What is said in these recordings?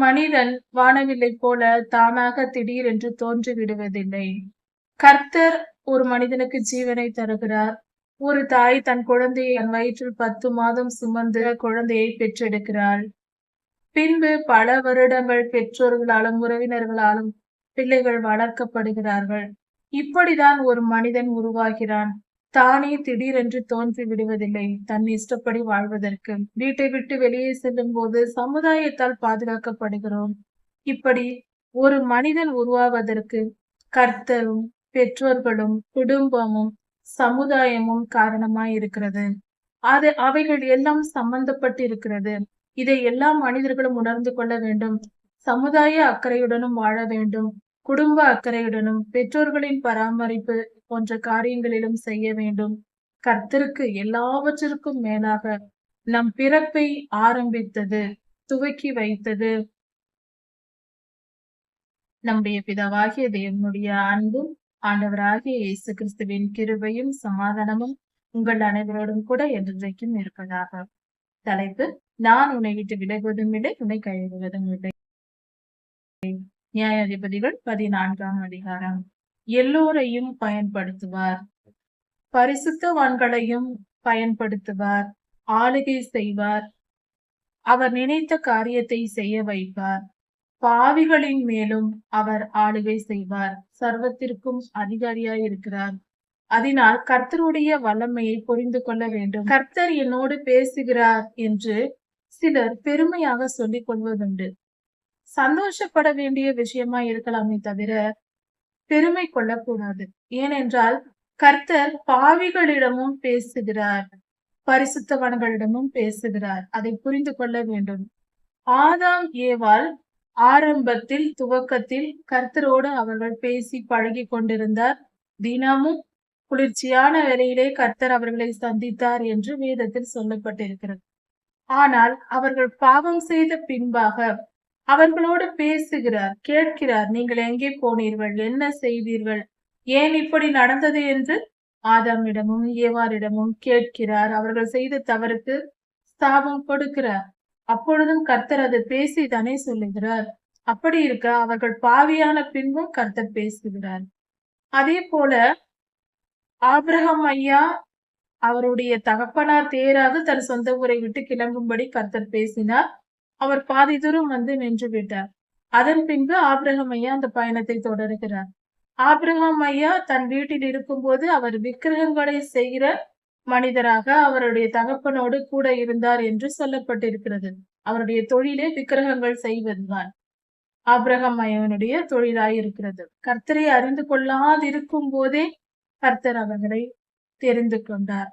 மனிதன் வானவில்லை போல தானாக திடீரென்று தோன்றி விடுவதில்லை கர்த்தர் ஒரு மனிதனுக்கு ஜீவனை தருகிறார். ஒரு தாய் தன் குழந்தையை தன் வயிற்றில் பத்து மாதம் சுமந்து குழந்தையை பெற்றெடுக்கிறாள். பின்பு பல வருடங்கள் பெற்றோர்களாலும் உறவினர்களாலும் பிள்ளைகள் வளர்க்கப்படுகிறார்கள். இப்படிதான் ஒரு மனிதன் உருவாகிறான். தானே திடீரென்று தோன்றி விடுவதில்லை. தன் இஷ்டப்படி வாழ்வதற்கு. வீட்டை விட்டு வெளியே செல்லும் போது சமுதாயத்தால் பாதுகாக்கப்படுகிறோம். இப்படி ஒரு மனிதன் உருவாவதற்கு கர்த்தரும் பெற்றோர்களும் குடும்பமும் சமுதாயமும் காரணமாய் இருக்கிறது. அது அவைகள் எல்லாம் சம்பந்தப்பட்டு இருக்கிறது இதை எல்லா மனிதர்களும் உணர்ந்து கொள்ள வேண்டும். சமுதாய அக்கறையுடனும் வாழ வேண்டும். குடும்ப அக்கறையுடனும் பெற்றோர்களின் பராமரிப்பு போன்ற காரியங்களிலும் செய்ய வேண்டும். கர்த்தருக்கு எல்லாவற்றிற்கும் மேலாக நம் பிறப்பை ஆரம்பித்தது துவக்கி வைத்தது. நம்முடைய பிதாவாகிய தேவனுடைய அன்பும் ஆண்டவராகிய இயேசு கிறிஸ்துவின் கிருபையும் சமாதானமும் உங்கள் அனைவரோடும் கூட என்றைக்கும் இருப்பதாக. தலைப்பு நான் உன்னை விட்டு விலகுவதும் இல்லை உன்னை கைவிடுவதும் இல்லை. நியாயாதிபதிகள் பதினான்காம் அதிகாரம். எல்லோரையும் பயன்படுத்துவார். பரிசுத்தவான்களையும் பயன்படுத்துவார். ஆளுகை செய்வார். அவர் நினைத்த காரியத்தை செய்ய வைப்பார். பாவிகளின் மேலும் அவர் ஆளுகை செய்வார். சர்வத்திற்கும் அதிகாரியாய் இருக்கிறார். அதனால் கர்த்தருடைய வல்லமையை புரிந்து கொள்ள வேண்டும். கர்த்தர் என்னோடு பேசுகிறார் என்று சிலர் பெருமையாக சொல்லிக் கொள்வதுண்டு. சந்தோஷப்பட வேண்டிய விஷயமா இருக்கலாமே தவிர பெருமை கொள்ளக்கூடாது. ஏனென்றால் கர்த்தர் பாவிகளிடமும் பேசுகிறார். பரிசுத்தவன்களிடமும் பேசுகிறார். அதை புரிந்து கொள்ள வேண்டும். ஆதாம் ஏவால் ஆரம்பத்தில் துவக்கத்தில் கர்த்தரோடு அவர்கள் பேசி பழகி கொண்டிருந்தார். தினமும் குளிர்ச்சியான வேலையிலே கர்த்தர் அவர்களை சந்தித்தார் என்று வேதத்தில் சொல்லப்பட்டிருக்கிறது. ஆனால் அவர்கள் பாவம் செய்த பின்பாக அவர்களோடு பேசுகிறார் கேட்கிறார் நீங்கள் எங்கே போனீர்கள்? என்ன செய்தீர்கள்? ஏன் இப்படி நடந்தது? என்று ஆதாமிடமும் ஏவாரிடமும் கேட்கிறார். அவர்கள் செய்த தவறுக்கு ஸ்தாபம் கொடுக்கிறார். அப்பொழுதும் கர்த்தர் அதை பேசி தானே சொல்லுகிறார். அப்படி இருக்க அவர்கள் பாவியான பின்பும் கர்த்தர் பேசுகிறார். அதே போல ஆப்ரஹாம் ஐயா அவருடைய தகப்பனார் தேராக தன் சொந்த ஊரை விட்டு கிளம்பும்படி கர்த்தர் பேசினார். அவர் பாதி தூரம் வந்து நின்று விட்டார். அதன் பின்பு ஆபிரகம் ஐயா அந்த பயணத்தை தொடர்கிறார். ஆபிரகாம் ஐயா தன் வீட்டில் இருக்கும்போது அவர் விக்கிரகங்களை செய்கிற மனிதராக அவருடைய தகப்பனோடு கூட இருந்தார் என்று சொல்லப்பட்டிருக்கிறது. அவருடைய தொழிலே விக்கிரகங்கள் செய்வதுதான். ஆபிரகாம் ஐயனுடைய தொழிலாய் இருக்கிறது கர்த்தரை அறிந்து கொள்ளாதிருக்கும் போதே கர்த்தர் அவர்களை தெரிந்து கொண்டார்.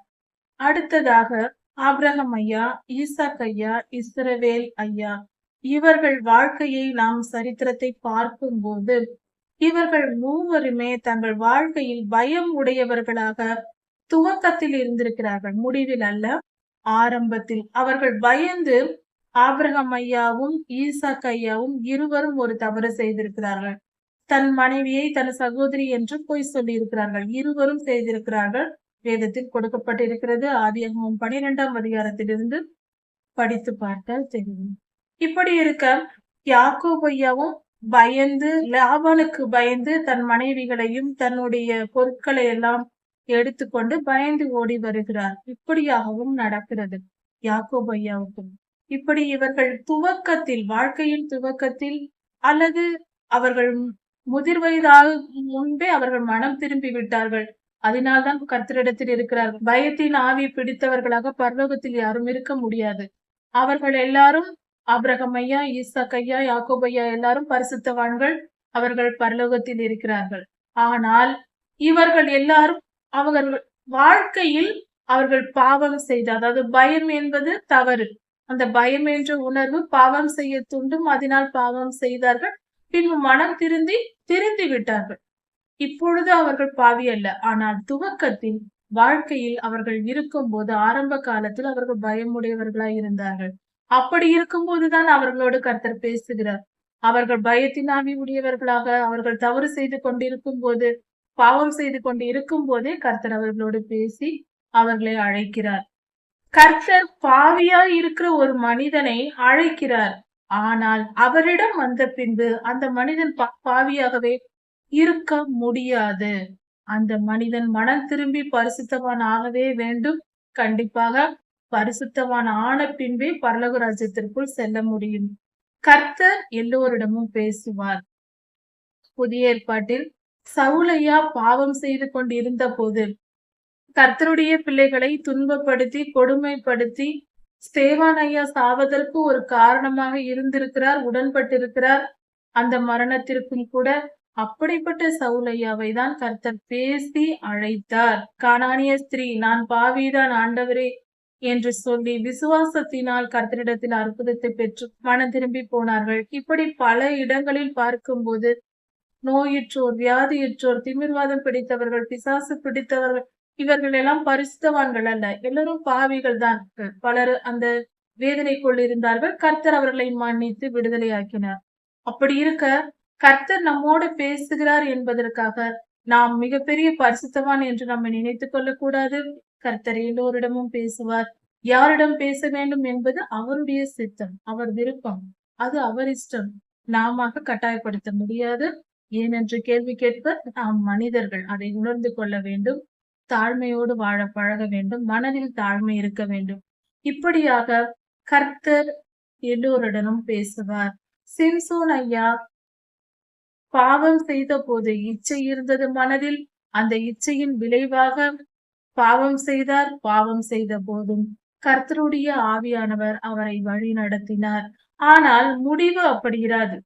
அடுத்ததாக ஆப்ரஹம் ஐயா ஈசாக் ஐயா இஸ்ரவேல் ஐயா இவர்கள் வாழ்க்கையை நாம் சரித்திரத்தை பார்க்கும் போது இவர்கள் மூவருமே தங்கள் வாழ்க்கையில் பயம் உடையவர்களாக துவக்கத்தில் இருந்திருக்கிறார்கள். முடிவில் அல்ல ஆரம்பத்தில். அவர்கள் பயந்து ஆபிரகம் ஐயாவும் ஈசாக் ஐயாவும் இருவரும் ஒரு தவறு செய்திருக்கிறார்கள். தன் மனைவியை தன் சகோதரி என்று பொய் சொல்லியிருக்கிறார்கள். இருவரும் செய்திருக்கிறார்கள். வேதத்தில் கொடுக்கப்பட்டிருக்கிறது. ஆதியகமும் பனிரெண்டாம் அதிகாரத்திலிருந்து படித்து பார்த்தால் தெரியும். இப்படி இருக்க யாக்கோபையாவும் பயந்து லாபானுக்கு பயந்து தன் மனைவிகளையும் தன்னுடைய பொருட்களை எல்லாம் எடுத்துக்கொண்டு பயந்து ஓடி வருகிறார். இப்படியாகவும் நடக்கிறது யாக்கோபையாவுக்கும் இப்படி இவர்கள் துவக்கத்தில் வாழ்க்கையின் துவக்கத்தில் அல்லது அவர்கள் முதிர் வயதாக முன்பே அவர்கள் மனம் திரும்பி விட்டார்கள். அதனால்தான் கர்த்தரிடத்தில் இருக்கிறார். பயத்தின் ஆவி பிடித்தவர்களாக பரலோகத்தில் யாரும் இருக்க முடியாது. அவர்கள் எல்லாரும் அப்ரகம் ஐயா யாக்கோபையா ஐயா எல்லாரும் பரிசுத்தவான்கள். அவர்கள் பரலோகத்தில் இருக்கிறார்கள். ஆனால் இவர்கள் எல்லாரும் அவர்கள் வாழ்க்கையில் அவர்கள் பாவம் செய்த அதாவது பயம் என்பது தவறு. அந்த பயம் என்ற உணர்வு பாவம் செய்ய தூண்டும் அதனால் பாவம் செய்தார்கள். பின்பு மனம் திருந்தி திருந்தி விட்டார்கள். இப்பொழுது அவர்கள் பாவி அல்ல. ஆனால் துவக்கத்தில் வாழ்க்கையில் அவர்கள் இருக்கும் போது ஆரம்ப காலத்தில் அவர்கள் பயமுடையவர்களாய் இருந்தார்கள். அப்படி இருக்கும் போதுதான் அவர்களோடு கர்த்தர் பேசுகிறார். அவர்கள் பயத்தினாவி உடையவர்களாக அவர்கள் தவறு செய்து கொண்டிருக்கும் போது பாவம் செய்து கொண்டு இருக்கும் போதே கர்த்தர் அவர்களோடு பேசி அவர்களை அழைக்கிறார். கர்த்தர் பாவியாய் இருக்கிற ஒரு மனிதனை அழைக்கிறார். ஆனால் அவரிடம் வந்த பின்பு அந்த மனிதன் பாவியாகவே இருக்க முடியாது. அந்த மனிதன் மனம் திரும்பி பரிசுத்தவான் ஆகவே வேண்டும். கண்டிப்பாக பரிசுத்தவான் ஆன பின்பே பரலோக ராஜ்யத்திற்குள் செல்ல முடியும். கர்த்தர் எல்லோரிடமும் பேசுவார். புதிய ஏற்பாட்டில் சவுலையா பாவம் செய்து கொண்டிருந்த போது கர்த்தருடைய பிள்ளைகளை துன்பப்படுத்தி கொடுமைப்படுத்தி ஸ்தேவான் ஐயா சாவதற்கு ஒரு காரணமாக இருந்திருக்கிறார் உடன்பட்டிருக்கிறார். அந்த மரணத்திற்கும் கூட அப்படிப்பட்ட சவுலையாவை தான் கர்த்தர் பேசி அழைத்தார். கானானிய ஸ்திரீ நான் பாவிதான் ஆண்டவரே என்று சொல்லி விசுவாசத்தினால் கர்த்தரிடத்தில் அற்புதத்தை பெற்று மனம் திரும்பி போனார்கள். இப்படி பல இடங்களில் பார்க்கும்போது நோயுற்றோர் வியாதியுற்றோர் திமிர்வாதம் பிடித்தவர்கள் பிசாசு பிடித்தவர்கள் இவர்கள் எல்லாம் பரிசுத்தவான்கள் அல்ல. எல்லாரும் பாவிகள் தான் பலர் அந்த வேதனைக்குள் இருந்தார்கள். கர்த்தர் அவர்களை மன்னித்து விடுதலையாக்கினார். அப்படி இருக்க கர்த்தர் நம்மோடு பேசுகிறார் என்பதற்காக நாம் மிகப்பெரிய பரிசுத்தவான் என்று நம்ம நினைத்துக் கொள்ளக்கூடாது. கர்த்தர் எல்லோரிடமும் பேசுவார். யாரிடம் பேச வேண்டும் என்பது அவருடைய சித்தம் அவர் விருப்பம். அது அவர் இஷ்டம். நாம கட்டாயப்படுத்த முடியாது. ஏனென்று கேள்வி கேட்பர் நாம் மனிதர்கள் அதை உணர்ந்து கொள்ள வேண்டும். தாழ்மையோடு வாழ பழக வேண்டும். மனதில் தாழ்மை இருக்க வேண்டும். இப்படியாக கர்த்தர் எல்லோருடனும் பேசுவார். சிம்சோன் ஐயா பாவம் செய்த போது இச்சை இருந்தது மனதில். அந்த இச்சையின் விளைவாக பாவம் செய்தார். பாவம் செய்த போதும் கர்த்தருடைய ஆவியானவர் அவரை வழி நடத்தினார். ஆனால் முடிவு அப்படி இராது.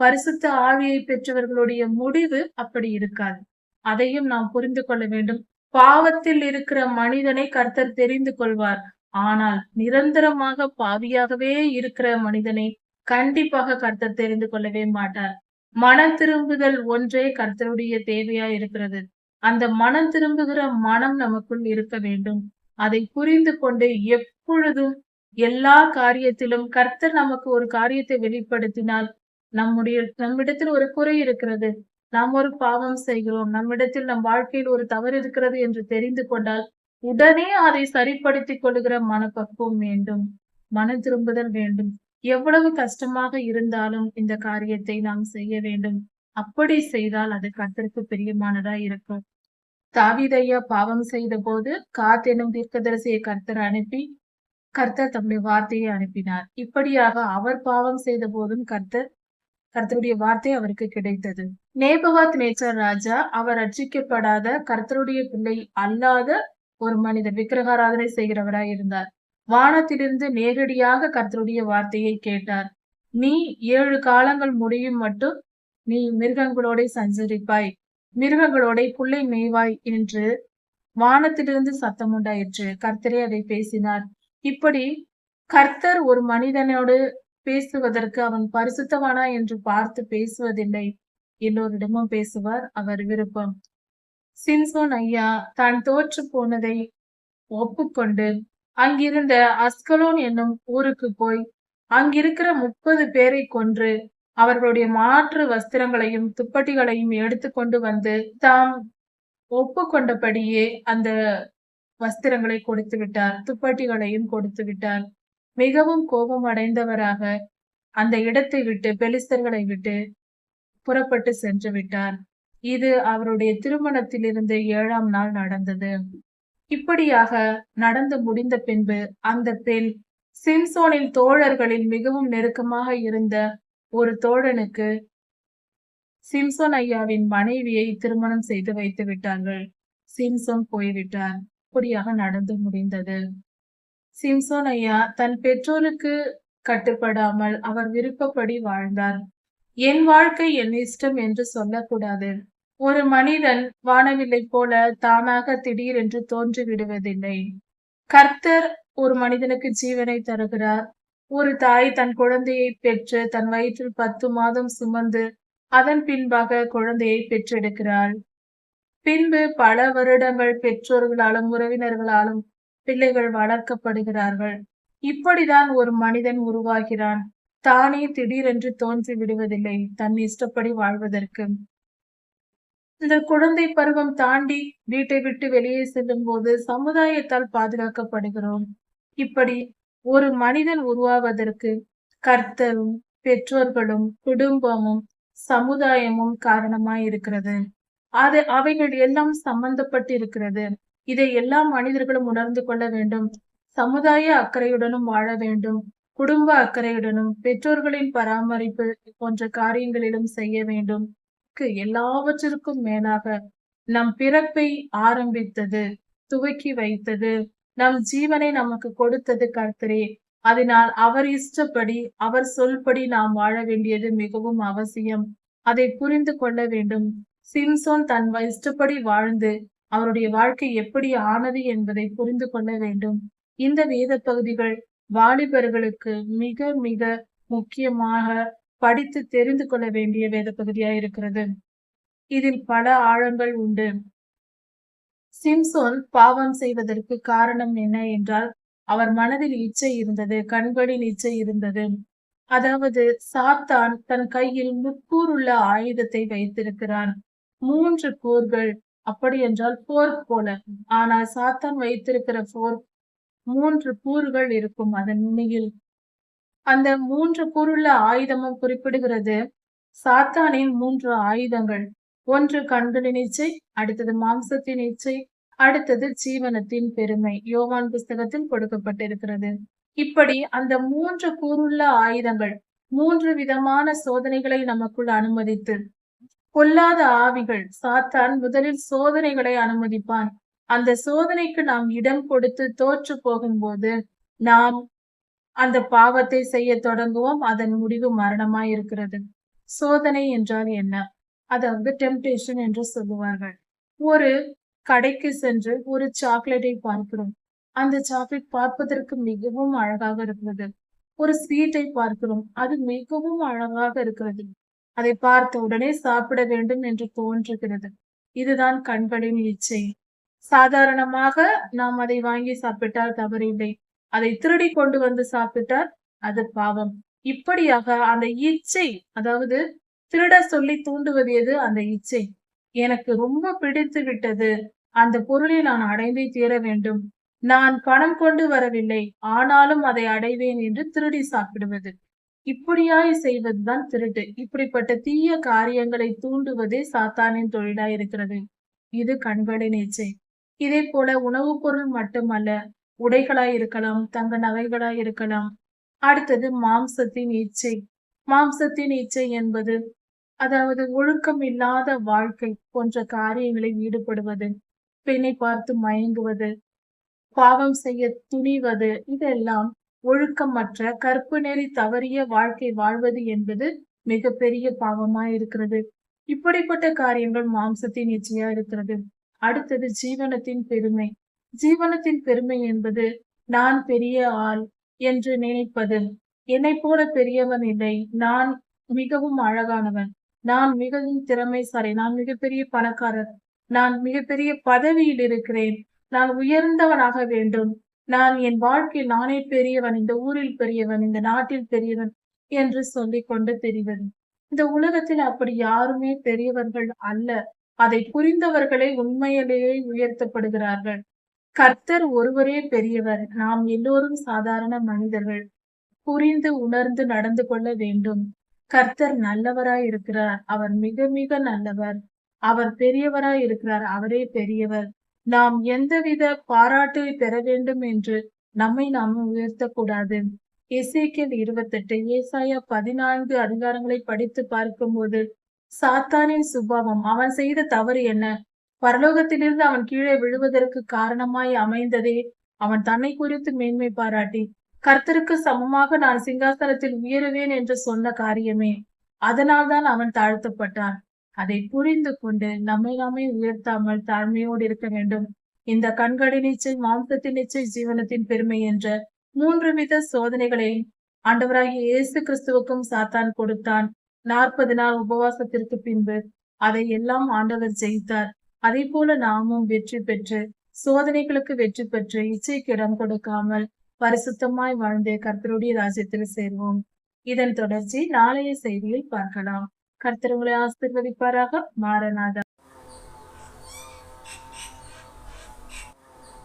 பரிசுத்த ஆவியை பெற்றவர்களுடைய முடிவு அப்படி இருக்காது. அதையும் நாம் புரிந்து கொள்ள வேண்டும். பாவத்தில் இருக்கிற மனிதனை கர்த்தர் தெரிந்து கொள்வார். ஆனால் நிரந்தரமாக பாவியாகவே இருக்கிற மனிதனை கண்டிப்பாக கர்த்தர் தெரிந்து கொள்ளவே மாட்டார். மனம் திரும்புதல் ஒன்றே கர்த்தருடைய தேவையா இருக்கிறது. அந்த மனம் திரும்புகிற மனம் நமக்குள் இருக்க வேண்டும். அதை புரிந்து கொண்டு எப்பொழுதும் எல்லா காரியத்திலும் கர்த்தர் நமக்கு ஒரு காரியத்தை வெளிப்படுத்தினால் நம்முடைய நம்மிடத்தில் ஒரு குறை இருக்கிறது. நாம் ஒரு பாவம் செய்கிறோம். நம்மிடத்தில் நம் வாழ்க்கையில் ஒரு தவறு இருக்கிறது என்று தெரிந்து கொண்டால் உடனே அதை சரிப்படுத்திக் கொள்கிற மனப்பக்குவம் வேண்டும். மன திரும்புதல் வேண்டும். எவ்வளவு கஷ்டமாக இருந்தாலும் இந்த காரியத்தை நாம் செய்ய வேண்டும். அப்படி செய்தால் அது கர்த்தருக்கு பிரியமானதா இருக்கும். தாவீதையா பாவம் செய்த போது காத் எனும் தீர்க்கதரிசியை கர்த்தர் அனுப்பி கர்த்தர் தம்முடைய வார்த்தையை அனுப்பினார். இப்படியாக அவர் பாவம் செய்த போதும் கர்த்தர் கர்த்தருடைய வார்த்தை அவருக்கு கிடைத்தது. நேபகாத் நேச்சர் ராஜா அவர் ரட்சிக்கப்படாத கர்த்தருடைய பிள்ளை அல்லாத ஒரு மனிதர் விக்கிரகாராதனை செய்கிறவராய் இருந்தார். வானத்திலிருந்து நேரடியாக கர்த்தருடைய வார்த்தையை கேட்டார். நீ ஏழு காலங்கள் முடியும் மட்டும் நீ மிருகங்களோட சஞ்சரிப்பாய். மிருகங்களோட புள்ளை மேய்வாய் என்று வானத்திலிருந்து சத்தம் உண்டாயிற்று. கர்த்தரே அதை பேசினார். இப்படி கர்த்தர் ஒரு மனிதனோடு பேசுவதற்கு அவன் பரிசுத்தவானா என்று பார்த்து பேசுவதில்லை. எல்லோரிடமும் பேசுவார் அவர் விருப்பம். சின்சோன் ஐயா தான் தோற்று போனதை ஒப்புக்கொண்டு அங்கிருந்த அஸ்கலோன் என்னும் ஊருக்கு போய் அங்கிருக்கிற முப்பது பேரை கொன்று அவர்களுடைய மாற்று வஸ்திரங்களையும் துப்பட்டிகளையும் எடுத்துக்கொண்டு வந்து தாம் ஒப்புக்கொண்டபடியே அந்த வஸ்திரங்களை கொடுத்து விட்டார் துப்பட்டிகளையும் கொடுத்து விட்டார். மிகவும் கோபம் அடைந்தவராக அந்த இடத்தை விட்டு பெலிஸ்தர்களை விட்டு புறப்பட்டு சென்று விட்டார். இது அவருடைய திருமணத்தில் இருந்து ஏழாம் நாள் நடந்தது. இப்படியாக நடந்து முடிந்த பின்பு அந்த பெண் சிம்சோனின் தோழர்களில் மிகவும் நெருக்கமாக இருந்த ஒரு தோழனுக்கு சிம்சோன் ஐயாவின் மனைவியை திருமணம் செய்து வைத்து விட்டார்கள். சிம்சோன் போய்விட்டார். இப்படியாக நடந்து முடிந்தது. சிம்சோன் ஐயா தன் பெற்றோருக்கு கட்டுப்படாமல் அவர் விருப்பப்படி வாழ்ந்தார். என் வாழ்க்கை என் இஷ்டம் என்று சொல்லக்கூடாது. ஒரு மனிதன் வானவில்லை போல தானாக திடீரென்று தோன்றி விடுவதில்லை கர்த்தர் ஒரு மனிதனுக்கு ஜீவனை தருகிறார். ஒரு தாய் தன் குழந்தையை பெற்று தன் வயிற்றில் பத்து மாதம் சுமந்து அதன் பின்பாக குழந்தையை பெற்றெடுக்கிறாள். பின்பு பல வருடங்கள் பெற்றோர்களாலும் உறவினர்களாலும் பிள்ளைகள் வளர்க்கப்படுகிறார்கள். இப்படிதான் ஒரு மனிதன் உருவாகிறான். தானே திடீரென்று தோன்றி விடுவதில்லை தன் இஷ்டப்படி வாழ்வதற்கு. இந்த குழந்தை பருவம் தாண்டி வீட்டை விட்டு வெளியே செல்லும் போது சமுதாயத்தால் பாதுகாக்கப்படுகிறோம். இப்படி ஒரு மனிதன் உருவாவதற்கு கர்த்தரும் பெற்றோர்களும் குடும்பமும் சமுதாயமும் காரணமாய் இருக்கிறது. அது அவைகள் எல்லாம் சம்பந்தப்பட்டு இருக்கிறது இதை எல்லா மனிதர்களும் உணர்ந்து கொள்ள வேண்டும். சமுதாய அக்கறையுடனும் வாழ வேண்டும். குடும்ப அக்கறையுடனும் பெற்றோர்களின் பராமரிப்பு போன்ற காரியங்களிலும் செய்ய வேண்டும். எல்லாவற்றிற்கும் மேலாக நம் பிறப்பை ஆரம்பித்தது துவக்கி வைத்தது நம் ஜீவனை நமக்கு கொடுத்தது கர்த்தரே. அதனால் அவர் இஷ்டப்படி அவர் சொல்படி நாம் வாழ வேண்டியது மிகவும் அவசியம். அதை புரிந்து கொள்ள வேண்டும். சிம்சோன் தன் இஷ்டப்படி வாழ்ந்து அவருடைய வாழ்க்கை எப்படி ஆனது என்பதை புரிந்து கொள்ள வேண்டும். இந்த வேத பகுதிகள் வாலிபர்களுக்கு மிக மிக முக்கியமாக படித்து தெரிந்து கொள்ள வேண்டிய வேத பகுதியா இருக்கிறது. இதில் பல ஆழங்கள் உண்டு. சிம்சோன் பாவம் செய்வதற்கு காரணம் என்ன என்றால் அவர் மனதில் இச்சை இருந்தது கண்களில் இச்சை இருந்தது. அதாவது சாத்தான் தன் கையில் முக்கூர் உள்ள ஆயுதத்தை வைத்திருக்கிறான். மூன்று போர்கள் அப்படி என்றால் போர்க் போல. ஆனால் சாத்தான் வைத்திருக்கிற போர் மூன்று கூறுகள் இருக்கும் அதன் நுனியில் அந்த மூன்று கூறுள்ள ஆயுதமும் குறிப்பிடுகிறது. சாத்தானின் மூன்று ஆயுதங்கள். ஒன்று கண்களின் இச்சை அடுத்தது மாம்சத்தின் இச்சை அடுத்தது ஜீவனத்தின் பெருமை. யோவான் புஸ்தகத்தில் கொடுக்கப்பட்டிருக்கிறது. இப்படி அந்த மூன்று கூறுள்ள ஆயுதங்கள் மூன்று விதமான சோதனைகளை நமக்குள் அனுமதித்து பொல்லாத ஆவிகள் சாத்தான் முதலில் சோதனைகளை அனுமதிப்பான். அந்த சோதனைக்கு நாம் இடம் கொடுத்து தோற்று போகும்போது நாம் அந்த பாவத்தை செய்ய தொடங்குவோம் அதன் முடிவு மரணமாய் இருக்கிறது சோதனை என்றால் என்ன? அதாவது டெம்டேஷன் என்று சொல்லுவார்கள். ஒரு கடைக்கு சென்று ஒரு சாக்லேட்டை பார்க்கிறோம். அந்த சாக்லேட் பார்ப்பதற்கு மிகவும் அழகாக இருக்கிறது ஒரு ஸ்வீட்டை பார்க்கிறோம். அது மிகவும் அழகாக இருக்கிறது. அதை பார்த்த உடனே சாப்பிட வேண்டும் என்று தோன்றுகிறது. இதுதான் கண்களின் இச்சை. சாதாரணமாக நாம் அதை வாங்கி சாப்பிட்டால் தவறில்லை. அதை திருடி கொண்டு வந்து சாப்பிட்டார். அது பாவம். இப்படியாக அந்த இச்சை அதாவது திருட சொல்லி தூண்டுவது எது? அந்த இச்சை. எனக்கு ரொம்ப பிடித்து விட்டது. அந்த பொருளை நான் அடைந்தே தீர வேண்டும். நான் பணம் கொண்டு வரவில்லை. ஆனாலும் அதை அடைவேன் என்று திருடி சாப்பிடுவது. இப்படியாய் செய்வதுதான் திருட்டு. இப்படிப்பட்ட தீய காரியங்களை தூண்டுவதே சாத்தானின் தொழிலாய் இருக்கிறது இது கண்களின் இச்சை. இதே போல உணவுப் பொருள் மட்டுமல்ல உடைகளாய் இருக்கலாம் தங்க நகைகளாய் இருக்கலாம். அடுத்தது மாம்சத்தின் இச்சை. மாம்சத்தின் இச்சை என்பது அதாவது ஒழுக்கம் இல்லாத வாழ்க்கை போன்ற காரியங்களில் ஈடுபடுவது பெண்ணை பார்த்து மயங்குவது பாவம் செய்ய துணிவது இதெல்லாம் ஒழுக்கமற்ற கற்பு நெறி தவறிய வாழ்க்கை வாழ்வது என்பது மிகப்பெரிய பாவமா இருக்கிறது. இப்படிப்பட்ட காரியங்கள் மாம்சத்தின் இச்சையா இருக்கிறது. அடுத்தது ஜீவனத்தின் பெருமை. ஜீவனத்தின் பெருமை என்பது நான் பெரிய ஆள் என்று நினைப்பது. என்னை போல பெரியவன் இல்லை. நான் மிகவும் அழகானவன். நான் மிகவும் திறமைசாலி. நான் மிகப்பெரிய பணக்காரர். நான் மிகப்பெரிய பதவியில் இருக்கிறேன். நான் உயர்ந்தவனாக வேண்டும். நான் என் வாழ்க்கையில் நானே பெரியவன் இந்த ஊரில் பெரியவன் இந்த நாட்டில் பெரியவன் என்று சொல்லிக் கொண்டு தெரிவது. இந்த உலகத்தில் அப்படி யாருமே பெரியவர்கள் அல்ல. அதை புரிந்தவர்களே உண்மையிலேயே உயர்த்தப்படுகிறார்கள். கர்த்தர் ஒருவரே பெரியவர். நாம் எல்லோரும் சாதாரண மனிதர்கள். புரிந்து உணர்ந்து நடந்து கொள்ள வேண்டும். கர்த்தர் நல்லவராய் இருக்கிறார். அவர் மிக மிக நல்லவர். அவர் பெரியவராய் இருக்கிறார். அவரே பெரியவர். நாம் எந்தவித பாராட்டை பெற வேண்டும் என்று நம்மை நாம் உயர்த்தக்கூடாது. இசைக்கியல் இருபத்தெட்டு ஏசாயா பதினான்கு அதிகாரங்களை படித்து பார்க்கும்போது சாத்தானின் சுபாவம் அவன் செய்த தவறு என்ன? பரலோகத்திலிருந்து அவன் கீழே விழுவதற்கு காரணமாய் அமைந்ததே. அவன் தன்னை குறித்து மேன்மை பாராட்டி கர்த்தருக்கு சமமாக நான் சிங்காசனத்தில் உயருவேன் என்று சொன்ன காரியமே. அதனால்தான் அவன் தாழ்த்தப்பட்டான். அதை புரிந்து கொண்டு நம்மை நாமே உயர்த்தாமல் தாழ்மையோடு இருக்க வேண்டும். இந்த கண்களின் நிச்சை மாம்சத்தின் நிச்சை ஜீவனத்தின் பெருமை என்ற மூன்று வித சோதனைகளை ஆண்டவராகிய இயேசு கிறிஸ்துவுக்கும் சாத்தான் கொடுத்தான். நாற்பது நாள் உபவாசத்திற்கு பின்பு அதை எல்லாம் ஆண்டவர் ஜெயித்தார். அதே போல நாமும் வெற்றி பெற்று சோதனைகளுக்கு வெற்றி பெற்று இச்சைக்கு இடம் கொடுக்காமல் பரிசுத்தமாய் வாழ்ந்து கர்த்தருடைய ராஜ்யத்தில் சேர்வோம். இதன் தொடர்ச்சி நாளைய செய்தியில் பார்க்கலாம். கர்த்தர் உங்களை ஆசிர்வதிப்பாராக. மாறநாதா.